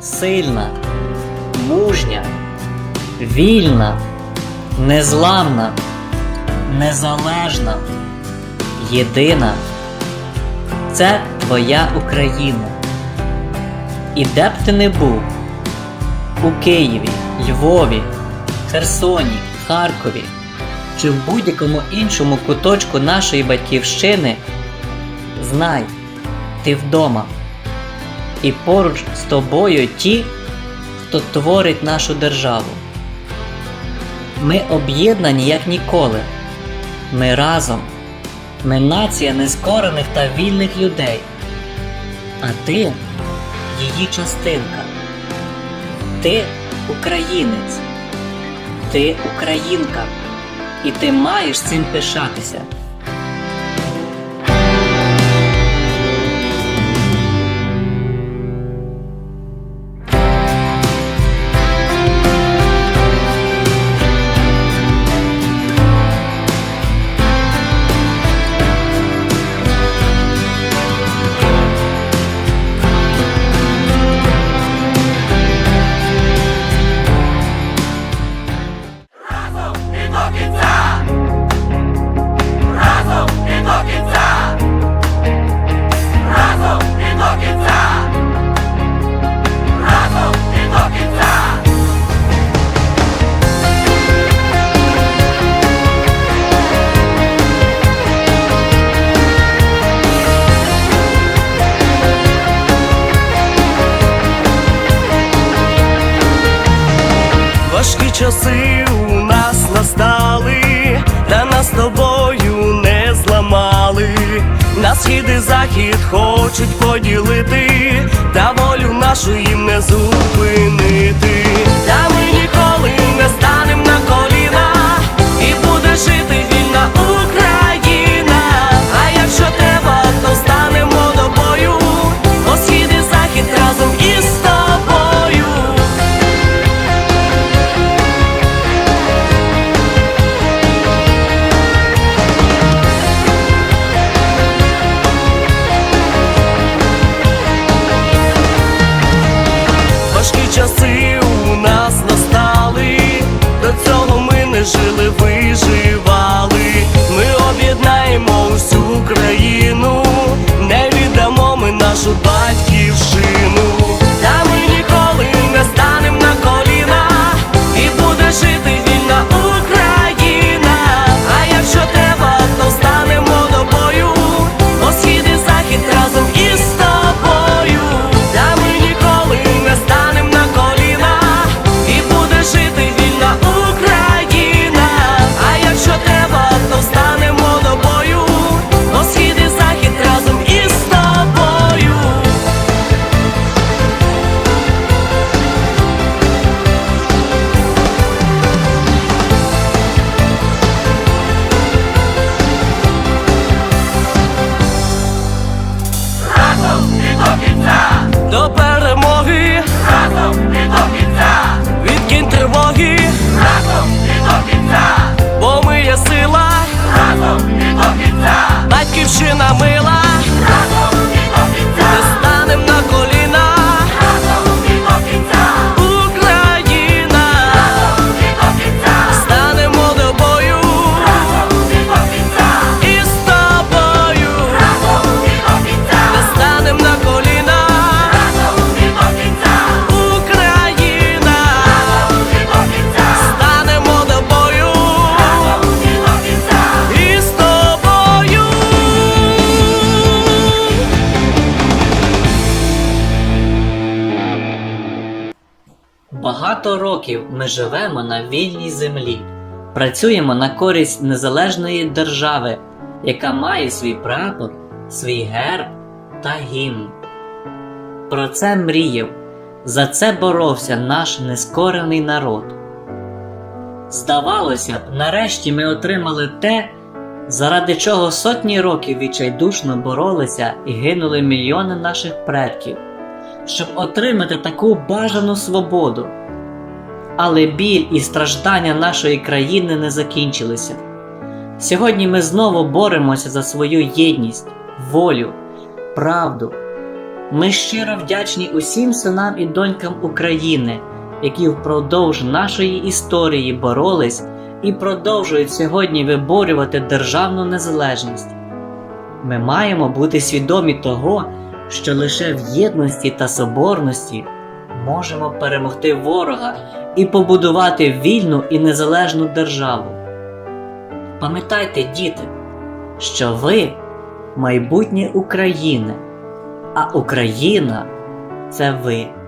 сильна, мужня, вільна, незламна, незалежна, єдина. Це твоя Україна. І де б ти не був у Києві, Львові, Херсоні, Харкові чи в будь-якому іншому куточку нашої батьківщини, знай, ти вдома. І поруч з тобою ті, хто творить нашу державу. Ми об'єднані як ніколи. Ми разом. Ми нація нескорених та вільних людей. А ти її частинка. Ти українець. Ти українка. І ти маєш цим пишатися. Часи у нас настали, та нас з тобою не зламали. На схід і захід хочуть поділити, та волю нашу їм не зупинити. До перемоги Разом і до кінця! відкинь тривоги, Разом і до кінця! бо ми є сила, Багато років ми живемо на вільній землі, працюємо на користь незалежної держави, яка має свій прапор, свій герб та гімн. Про це мріяв, за це боровся наш нескорений народ. Здавалося б, нарешті ми отримали те, заради чого сотні років відчайдушно боролися і гинули мільйони наших предків щоб отримати таку бажану свободу. Але біль і страждання нашої країни не закінчилися. Сьогодні ми знову боремося за свою єдність, волю, правду. Ми щиро вдячні усім синам і донькам України, які впродовж нашої історії боролись і продовжують сьогодні виборювати державну незалежність. Ми маємо бути свідомі того, що лише в єдності та соборності можемо перемогти ворога і побудувати вільну і незалежну державу. Пам'ятайте, діти, що ви майбутнє України, а Україна це ви.